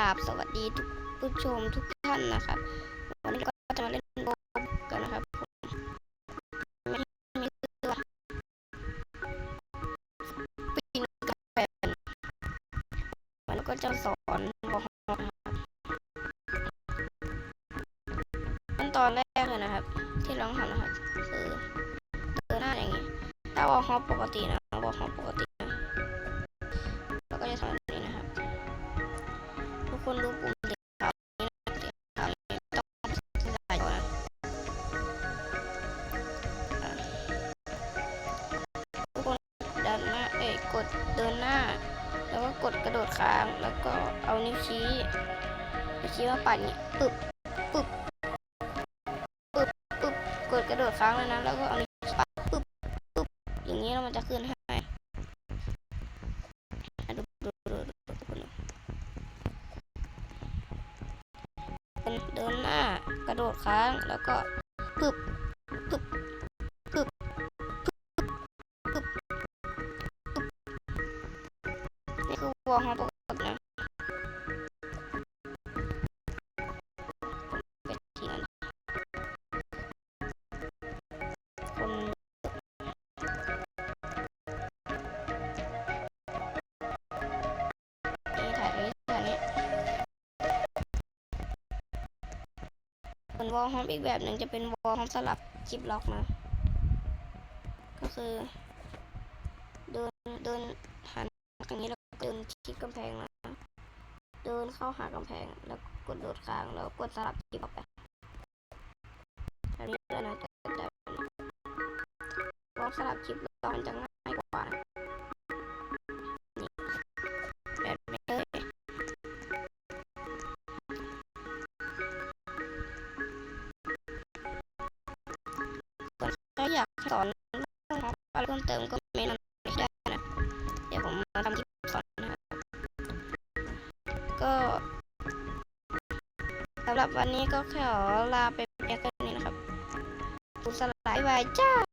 ราบสวัสดีทุกผู้ชมทุกท่านนะครับ วันนี้ก็จะมาเล่นโบกันนะครับผมม่มีตัวปีนกระแปนมันก็จะสอนบอกขั้นตอนแรกเลยนะครับ ที่เราต้องทำนะครับคือเดินหน้าอย่างนี้ถ้าวอลฮอปปกตินะวอลฮอปกติ คนดูปุ่มสีขาวนี้นะสีขาวนี้ต้องใส่ก่อนนะอะทุกคนดันหน้าเอ้ยกดเดินหน้า แล้วก็กดกระโดดค้างแล้วก็เอานิ้วชี้นิ้วชี้มาปัดนี้ปึ๊บปึ๊บปึ๊บปึ๊บกดกระโดดค้างเลยนะแล้วก็เอานิ้วชี้ปัดปึ๊บปึ๊บอย่างนี้แล้วมันจะขึ้นให้อะดูดูดูดูดูทุกคนดู เป็นเดินหน้ากระโดดค้างแล้วก็ปึ๊บปึบปึบปึบปึบนี่คือวัวของปก ส่วนวอลฮอมอีกแบบหนึ่งจะเป็นวอลฮอมสลับจิบล็อกนะก็คือเดินเดินหันอย่างนี้แล้วเดินชิดกำแพงนะเดินเข้าหากำแพงแล้วกดโดดค้างแล้วกดสลับจิบออกไปแบบนี้เลยนะแต่แต่วอลสลับจิบล็อกมันจะง่าย อยากสอนเรื่องของอะไรเพิ่มเติมก็เมนต์มาได้นะ เดี๋ยวผมมาทำคลิปสอนนะครับก็สำหรับวันนี้ก็แค่ขอลาไปเพียงแค่นี้นะครับคุณสลายบายจ้า